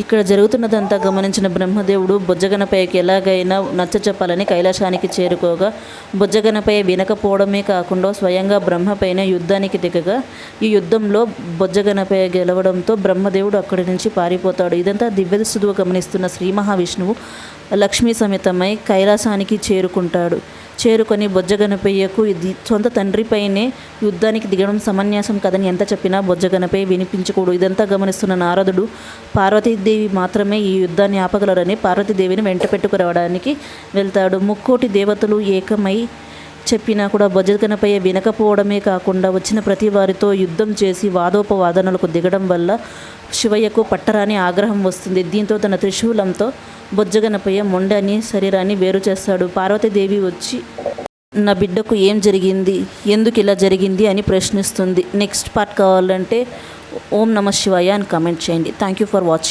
ఇక్కడ జరుగుతున్నదంతా గమనించిన బ్రహ్మదేవుడు బుజ్జగనపైకి ఎలాగైనా నచ్చచెప్పాలని కైలాసానికి చేరుకోగా బుజ్జగనపై వినకపోవడమే కాకుండా స్వయంగా బ్రహ్మపైన యుద్ధానికి దిగగా ఈ యుద్ధంలో బుజ్జగనపై గెలవడంతో బ్రహ్మదేవుడు అక్కడి నుంచి పారిపోతాడు. ఇదంతా దివ్యదృష్టితో గమనిస్తున్న శ్రీ మహావిష్ణువు లక్ష్మీ సమేతమై కైలాసానికి చేరుకుంటాడు. చేరుకొని బొజ్జగనపయ్యకు ఇది సొంత తండ్రిపైనే యుద్ధానికి దిగడం సమన్యాసం కదని ఎంత చెప్పినా బొజ్జగనపై వినిపించకూడదు. ఇదంతా గమనిస్తున్న నారదుడు పార్వతీదేవి మాత్రమే ఈ యుద్ధాన్ని ఆపగలరని పార్వతీదేవిని వెంట పెట్టుకురావడానికి వెళ్తాడు. ముక్కోటి దేవతలు ఏకమై చెప్పినా కూడా బొజ్జగనపై వినకపోవడమే కాకుండా వచ్చిన ప్రతి వారితో యుద్ధం చేసి వాదోపవాదనలకు దిగడం వల్ల శివయ్యకు పట్టరాని ఆగ్రహం వస్తుంది. దీంతో తన త్రిశూలంతో బొజ్జగనపయ్య మొండని శరీరాన్ని వేరు చేస్తాడు. పార్వతీదేవి వచ్చి నా బిడ్డకు ఏం జరిగింది? ఎందుకు ఇలా జరిగింది? అని ప్రశ్నిస్తుంది. నెక్స్ట్ పార్ట్ కావాలంటే ఓం నమ శివాయ అని కామెంట్ చేయండి. Thank you for watching